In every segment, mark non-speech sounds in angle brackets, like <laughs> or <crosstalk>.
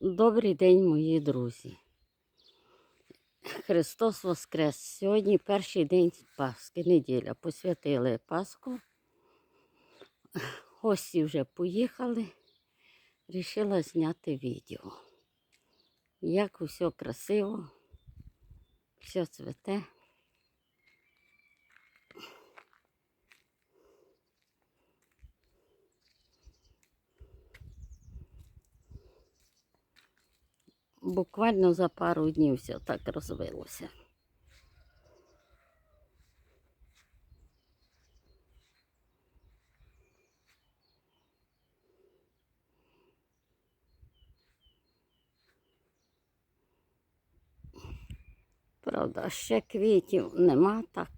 Добрий день, мої друзі. Христос Воскрес. Сьогодні перший день Пасхи, неділя. Посвятили Пасху. Гості вже поїхали. Рішила зняти відео. Як усе красиво, все цвете. Буквально за пару днів все так розвилося. Правда, ще квітів нема так.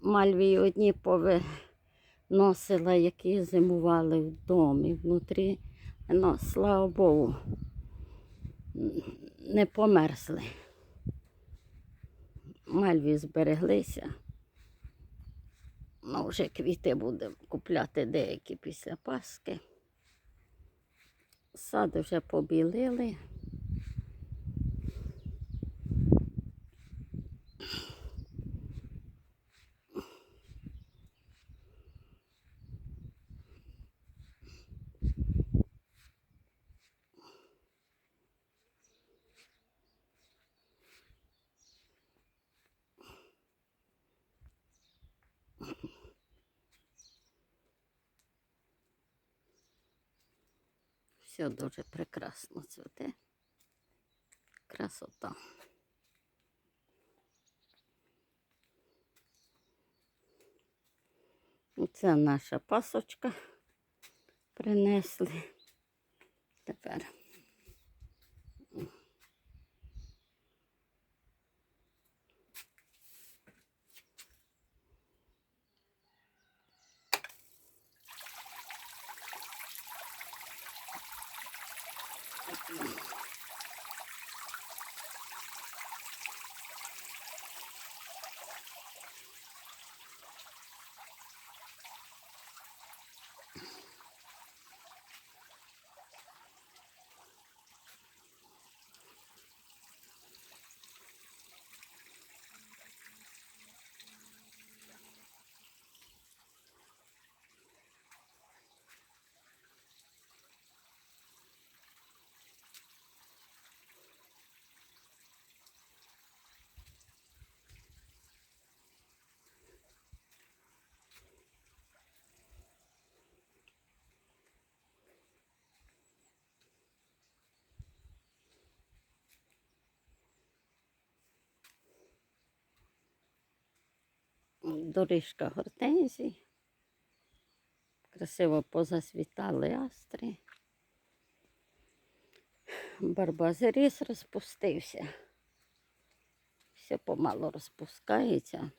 Мальві одні повиносила, які зимували в домі внутрі. Ну, слава Богу, не померзли. Мальві збереглися. Ну, вже квіти будемо купляти деякі після Пасхи. Сад вже побілили. Все дуже прекрасно цвіте. Красота. Це наша пасочка принесли. Тепер. Доріжка гортензій. Красиво позасвітали астри. Барбазиріс розпустився. Все помало розпускається.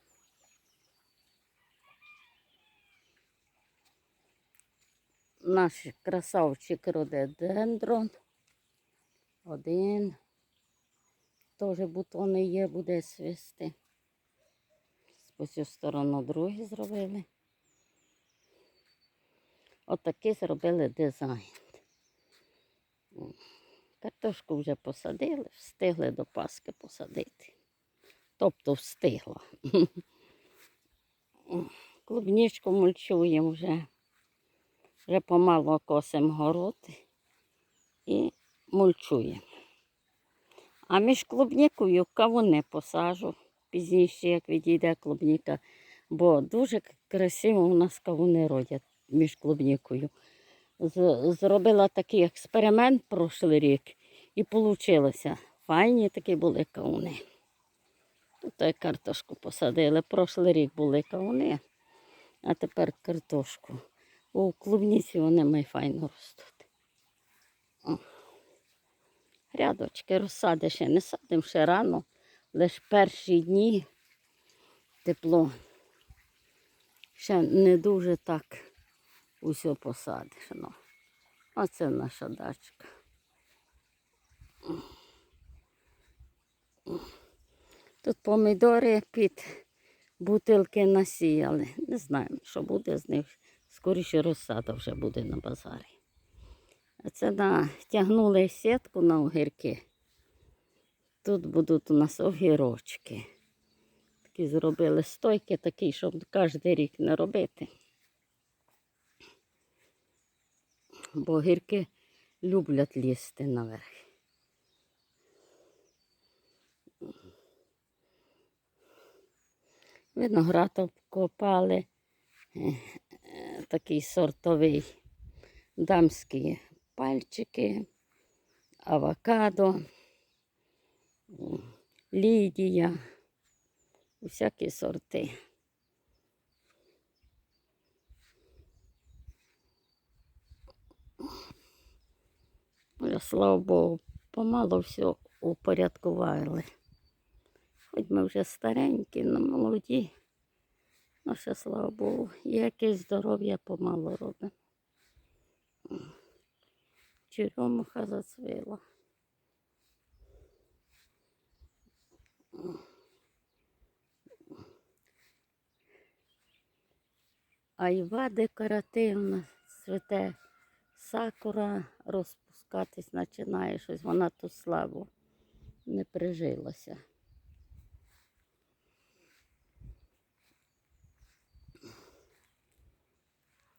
Наш красавчик рододендрон. Один. Теж бутони є, буде свисти. По цю сторону другий зробили. Отакий зробили дизайн. Картошку вже посадили, встигли до Паски посадити. Тобто встигла. <laughs> Клубничку мульчуємо вже. Вже помало косимо город і мульчуємо. А між клубнікою кавуни посажу пізніше, як відійде клубніка, бо дуже красиво у нас кавуни родять між клубнікою. Зробила такий експеримент прошлий рік і вийшло. Файні такі були кавуни. Тут картошку посадили. Прошлий рік були кавуни, а тепер картошку. У клубніці вони май файно ростуть. О. Рядочки розсади ще не садимо ще рано. Лише перші дні тепло. Ще не дуже так усе посадиш. Ну. Оце наша дачка. Тут помідори під бутилки насіяли. Не знаємо, що буде з них. Скоріше розсада вже буде на базарі. А Це натягнули сітку на огірки. Тут будуть у нас огірочки. Такі зробили стойки такі, щоб кожен рік не робити. Бо огірки люблять лізти наверх. Виноград обкопали, такий сортовий, дамські пальчики, авокадо, лідія, усякі сорти. Вже, слава Богу, помало все упорядкували. Хоч ми вже старенькі, але молоді. Ну, ще, слава Богу, якесь здоров'я помало робимо. Черемуха зацвіла. Айва декоративна, цвіте сакура розпускатись починає щось, вона тут слабо не прижилася.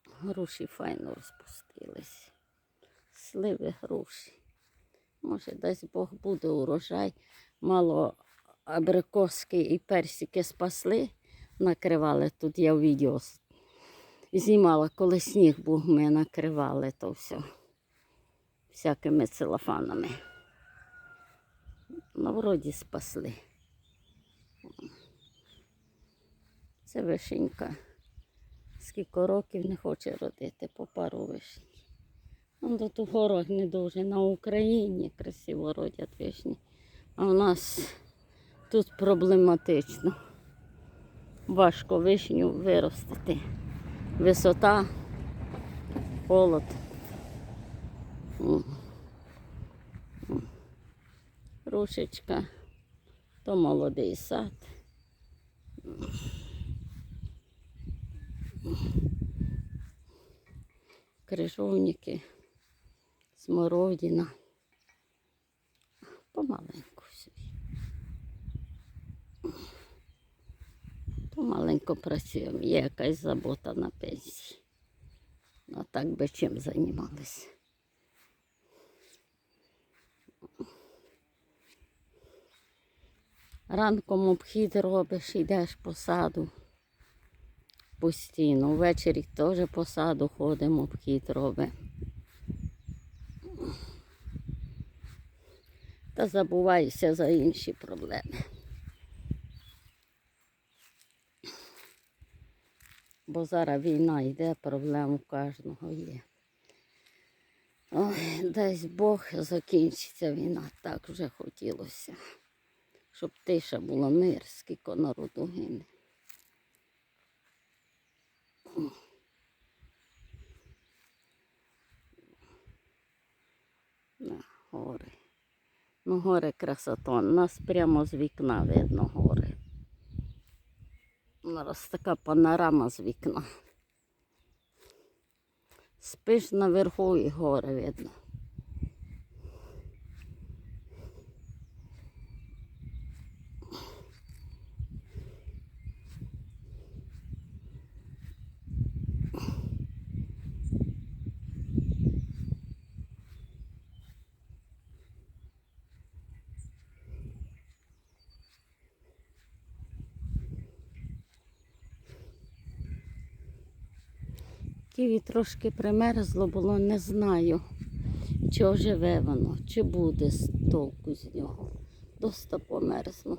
Груші файно розпустились. Сливи груші. Може, дасть Бог буде урожай. Мало абрикоски і персики спасли, накривали. Тут я в відео знімала, коли сніг був, ми накривали то все всякими целофанами. Ну, вроді спасли. Це вишенька. Скільки років не хоче родити по пару вишень. Ну, тут город не дуже на Україні красиво родять вишні. А у нас тут проблематично. Важко вишню виростити. Висота, холод. Рушечка, то молодий сад. крижовники, смородина. Помаленьку собі. Помаленьку працюємо. Є якась забота на пенсії. А так би чим займалися. Ранком обхід робиш, йдеш по саду постійно. Ввечері теж по саду ходимо, обхід робимо. Та забувайся за інші проблеми. Бо зараз війна йде, проблем у кожного є. Ой, дасть Бог закінчиться війна, так вже хотілося. Щоб тиша була мир, скільки народу гине. На гори. Ну, гори красота. Нас прямо з вікна видно гори. Зараз така панорама з вікна. Спиш наверху і гори видно. Ківі трошки примерзло було, не знаю, чи оживе воно, чи буде з толку з нього. Доста померзло.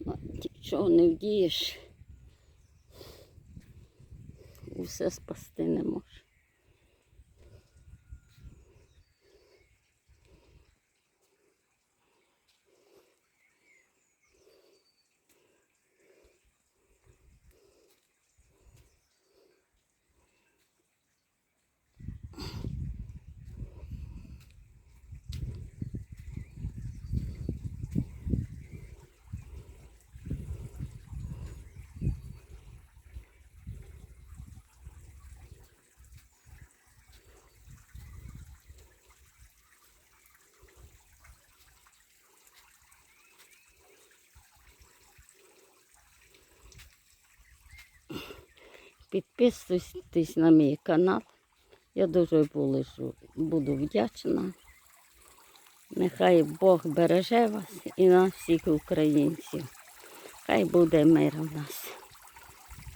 Ну, Нічого не вдієш. Усе спасти не можеш. Підписуйтесь на мій канал. Я дуже буду, вдячна. Нехай Бог береже вас і нас всіх українців. Хай буде мир у нас.